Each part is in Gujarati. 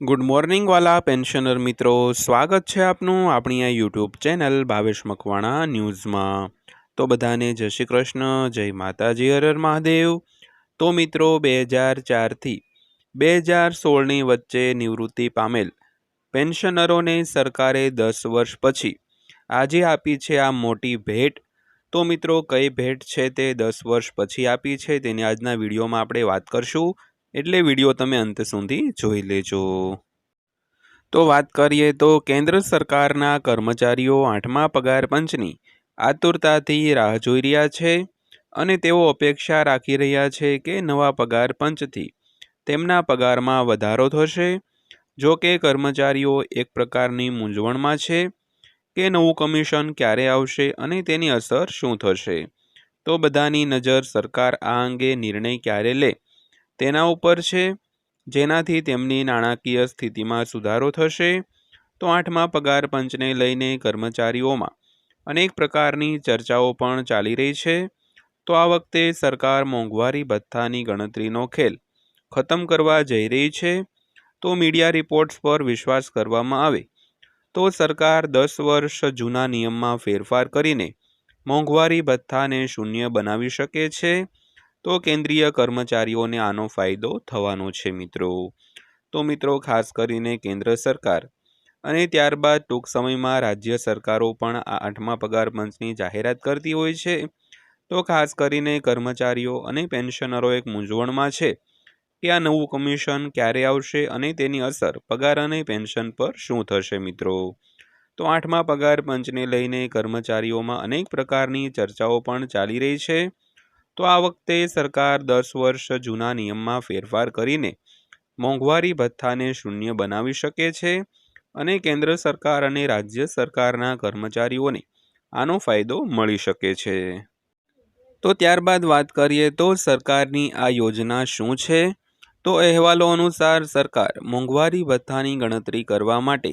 ગુડ મોર્નિંગ વાલા પેન્શનર મિત્રો. સ્વાગત છે આપનું આપણી આ યુટ્યુબ ચેનલ ભાવેશ મકવાણા ન્યૂઝમાં. તો બધાને જય શ્રી કૃષ્ણ, જય માતાજી હરર મહાદેવ. તો મિત્રો, બે હજાર ચારથી બે હજાર સોળની વચ્ચે નિવૃત્તિ પામેલ પેન્શનરોને સરકારે દસ વર્ષ પછી આજે આપી છે આ મોટી ભેટ. તો મિત્રો, કઈ ભેટ છે તે દસ વર્ષ પછી આપી છે તેની આજના વિડીયોમાં આપણે વાત કરશું. એટલે વીડિયો તમે અંત સુધી જોઈ લેજો. તો વાત કરીએ તો કેન્દ્ર સરકારના કર્મચારીઓ આઠમા પગાર પંચની. આતુરતાથી રાહ જોઈ રહ્યા છે અને તેઓ અપેક્ષા રાખી રહ્યા છે કે નવા પગાર પંચથી તેમના પગારમાં વધારો થશે. જો કે કર્મચારીઓ એક પ્રકારની મૂંઝવણમાં છે કે નવું કમિશન ક્યારે આવશે અને તેની અસર શું થશે. તો બધાની નજર સરકાર આ અંગે નિર્ણય ક્યારે લે તેના ઉપર છે. જેનાથી તેમની નાણાકીય સ્થિતિમાં સુધારો થશે. તો આઠમા પગાર પંચને લઈને કર્મચારીઓમાં અનેક પ્રકારની ચર્ચાઓ પણ ચાલી રહી છે. તો આ વખતે સરકાર મોંઘવારી ભથ્થાની ગણતરીનો ખેલ ખતમ કરવા જઈ રહી છે. તો મીડિયા રિપોર્ટ્સ પર વિશ્વાસ કરવામાં આવે તો સરકાર દસ વર્ષ જૂના નિયમમાં ફેરફાર કરીને મોંઘવારી ભથ્થાને શૂન્ય બનાવી શકે છે. તો કેન્દ્રીય કર્મચારીઓને આનો ફાયદો થવાનો છે મિત્રો. તો મિત્રો, ખાસ કરીને કેન્દ્ર સરકાર. અને ત્યારબાદ ટૂંક સમયમાં રાજ્ય સરકારો પણ આ આઠમા પગાર પંચની જાહેરાત કરતી હોય છે. તો ખાસ કરીને કર્મચારીઓ અને પેન્શનરો એક મૂંઝવણમાં છે કે આ નવું કમિશન ક્યારે આવશે અને તેની અસર પગાર અને પેન્શન પર શું થશે મિત્રો. તો આઠમા પગાર પંચને લઈને કર્મચારીઓમાં અનેક પ્રકારની ચર્ચાઓ પણ ચાલી રહી છે. તો આ વખતે સરકાર દસ વર્ષ જૂના નિયમમાં ફેરફાર કરીને મોંઘવારી ભથ્થાને શૂન્ય બનાવી શકે છે અને કેન્દ્ર સરકાર અને રાજ્ય સરકારના કર્મચારીઓને આનો ફાયદો મળી શકે છે. તો ત્યારબાદ વાત કરીએ તો સરકારની આ યોજના શું છે? તો અહેવાલો અનુસાર સરકાર મોંઘવારી ભથ્થાની ગણતરી કરવા માટે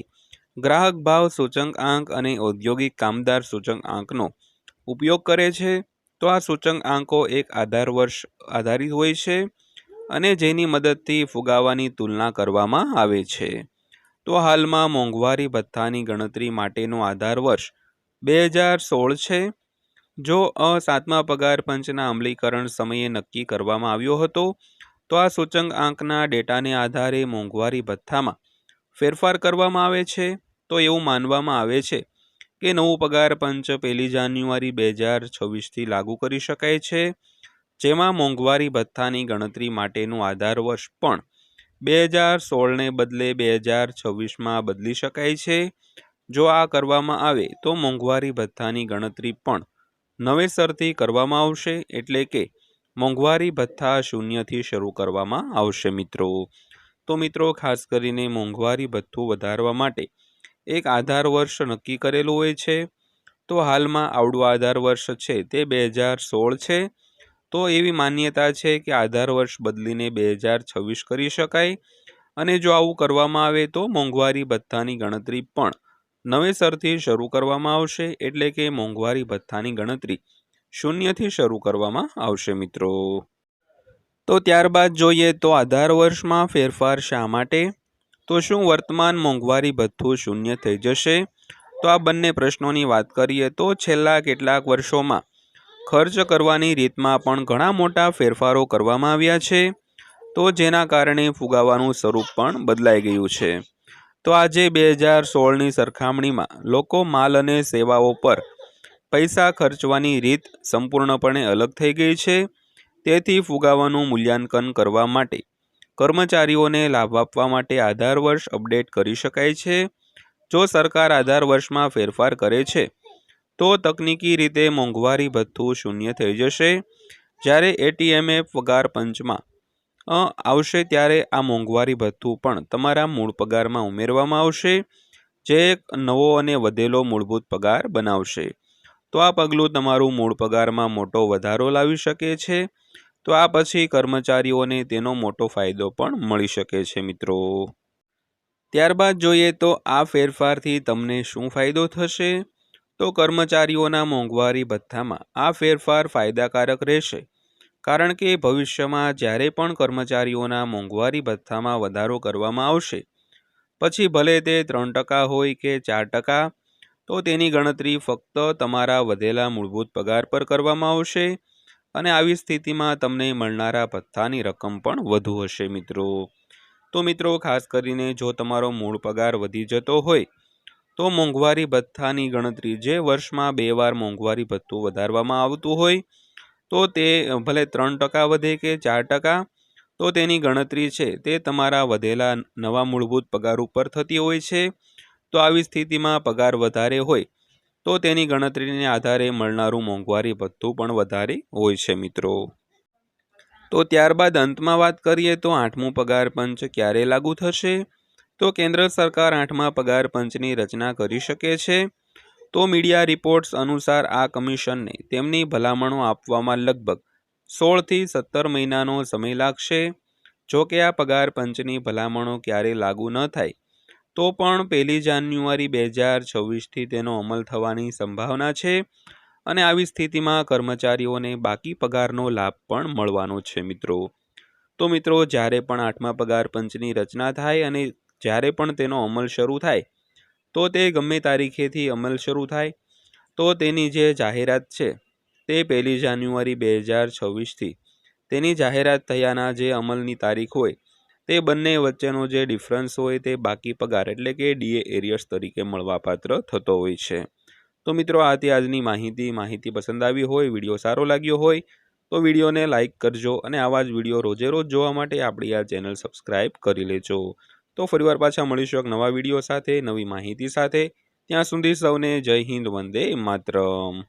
ગ્રાહક ભાવ સૂચકાંક અને ઔદ્યોગિક કામદાર સૂચકાંકનો ઉપયોગ કરે છે. તો આ સૂચકાંકો એક આધાર વર્ષ આધારિત હોય છે અને જેની મદદથી ફુગાવાની તુલના કરવામાં આવે છે. તો હાલમાં મોંઘવારી ભથ્થાની ગણતરી માટેનો આધાર વર્ષ બે હજાર સોળ છે. જો અ સાતમા પગાર પંચના અમલીકરણ સમયે નક્કી કરવામાં આવ્યો હતો, તો આ સૂચકાંકના ડેટાને આધારે મોંઘવારી ભથ્થામાં ફેરફાર કરવામાં આવે છે. તો એવું માનવામાં આવે છે કે નવું પગાર પંચ પહેલી જાન્યુઆરી બે હજાર છવ્વીસથી લાગુ કરી શકાય છે? જેમાં મોંઘવારી ભથ્થાની ગણતરી માટેનું આધાર વર્ષ પણ બે હજાર સોળને બદલે બે હજાર છવ્વીસમાં બદલી શકાય છે? જો આ કરવામાં આવે, તો મોંઘવારી ભથ્થાની ગણતરી પણ નવેસરથી કરવામાં આવશે, એટલે કે મોંઘવારી ભથ્થા શૂન્યથી શરૂ કરવામાં આવશે મિત્રો. તો મિત્રો, ખાસ કરીને મોંઘવારી ભથ્થું વધારવા માટે એક આધાર વર્ષ નક્કી કરેલું હોય છે. તો હાલમાં આવડું આધાર વર્ષ છે તે બે હજાર સોળ છે. તો એવી માન્યતા છે કે આધાર વર્ષ બદલીને બે હજાર છવ્વીસ કરી શકાય. અને જો આવું કરવામાં આવે તો મોંઘવારી ભથ્થાની ગણતરી પણ નવેસરથી શરૂ કરવામાં આવશે એટલે કે મોંઘવારી ભથ્થાની ગણતરી શૂન્યથી શરૂ કરવામાં આવશે મિત્રો. તો ત્યારબાદ જોઈએ તો આધાર વર્ષમાં ફેરફાર શા માટે? તો શું વર્તમાન મોંઘવારી ભથ્થું શૂન્ય થઈ જશે? તો આ બંને પ્રશ્નોની વાત કરીએ તો છેલ્લા કેટલાક વર્ષોમાં ખર્ચ કરવાની રીતમાં પણ ઘણા મોટા ફેરફારો કરવામાં આવ્યા છે. તો જેના કારણે ફુગાવાનું સ્વરૂપ પણ બદલાઈ ગયું છે. તો આજે બે હજાર સોળની સરખામણીમાં લોકો માલ અને સેવાઓ પર પૈસા ખર્ચવાની રીત સંપૂર્ણપણે અલગ થઈ ગઈ છે. તેથી ફુગાવાનું મૂલ્યાંકન કરવા માટે કર્મચારીઓને લાભ આપવા માટે આધાર વર્ષ અપડેટ કરી શકાય છે. જો સરકાર આધાર વર્ષમાં ફેરફાર કરે છે, તો તકનીકી રીતે મોંઘવારી ભથ્થું શૂન્ય થઈ જશે. જ્યારે એટીએમએ પગાર પંચમાં આવશે ત્યારે આ મોંઘવારી ભથ્થું પણ તમારા મૂળ પગારમાં ઉમેરવામાં આવશે, જે એક નવો અને વધેલો મૂળભૂત પગાર બનાવશે. તો આ પગલું તમારું મૂળ પગારમાં મોટો વધારો લાવી શકે છે. તો આ પછી કર્મચારીઓને તેનો મોટો ફાયદો પણ મળી શકે છે, મિત્રો. ત્યારબાદ જોઈએ તો આ ફેરફારથી તમને શું ફાયદો થશે? તો કર્મચારીઓના મોંઘવારી ભથ્થામાં આ ફેરફાર ફાયદાકારક રહેશે. કારણ કે ભવિષ્યમાં જ્યારે પણ કર્મચારીઓના મોંઘવારી ભથ્થામાં વધારો કરવામાં આવશે, પછી ભલે તે ત્રણ ટકા હોય કે ચાર ટકા, તો તેની ગણતરી ફક્ત તમારા વધેલા મૂળભૂત પગાર પર કરવામાં આવશે. અને આવી સ્થિતિમાં તમને મળનારા ભથ્થાની રકમ પણ વધુ હશે મિત્રો. તો મિત્રો, ખાસ કરીને જો તમારો મૂળ પગાર વધી જતો હોય, તો મોંઘવારી ભથ્થાની ગણતરી જે વર્ષમાં બે વાર મોંઘવારી ભથ્થું વધારવામાં આવતું હોય, તો તે ભલે ત્રણ ટકા વધે કે ચાર ટકા, તો તેની ગણતરી છે તે તમારા વધેલા નવા મૂળભૂત પગાર ઉપર થતી હોય છે. તો આવી સ્થિતિમાં પગાર વધારે હોય તો તેની ગણતરીને આધારે મળનારું મોંઘવારી ભથ્થું પણ વધારે હોય છે, મિત્રો. તો ત્યારબાદ અંતમાં વાત કરીએ તો આઠમું પગાર પંચ ક્યારે લાગુ થશે? તો કેન્દ્ર સરકાર આઠમા પગાર પંચની રચના કરી શકે છે. તો મીડિયા રિપોર્ટ્સ અનુસાર આ કમિશનને તેમની ભલામણો આપવામાં લગભગ સોળથી સત્તર મહિનાનો સમય લાગશે. જો કે આ પગાર પંચની ભલામણો ક્યારે લાગુ ન થાય તો પણ પહેલી જાન્યુઆરી બે હજાર છવ્વીસથી તેનો અમલ થવાની સંભાવના છે અને આવી સ્થિતિમાં કર્મચારીઓને બાકી પગારનો લાભ પણ મળવાનો છે મિત્રો. તો મિત્રો, જ્યારે પણ આઠમા પગાર પંચની રચના થાય અને જ્યારે પણ તેનો અમલ શરૂ થાય, તો તે ગમે તારીખેથી અમલ શરૂ થાય. તો તેની જે જાહેરાત છે તે પહેલી જાન્યુઆરી બે હજાર છવ્વીસથી તેની જાહેરાત થયાના જે અમલની તારીખ હોય તે બંને વચ્ચેનો જે ડિફરન્સ હોય તે બાકી પગાર એટલે કે ડીએ એરિયર્સ તરીકે મળવાપાત્ર થતો હોય છે. તો મિત્રો આ તે આજની માહિતી માહિતી પસંદ આવી હોય, વીડિયો સારો લાગ્યો હોય, તો વિડીયોને લાઇક કરજો અને આવા જ વીડિયો રોજે રોજ જોવા માટે આપણી આ ચેનલ સબસ્ક્રાઈબ કરી લેજો. તો ફરીવાર પાછા મળીશું એક નવા વીડિયો સાથે, નવી માહિતી સાથે. ત્યાં સુધી સૌને જય હિન્દ, વંદે માતરમ.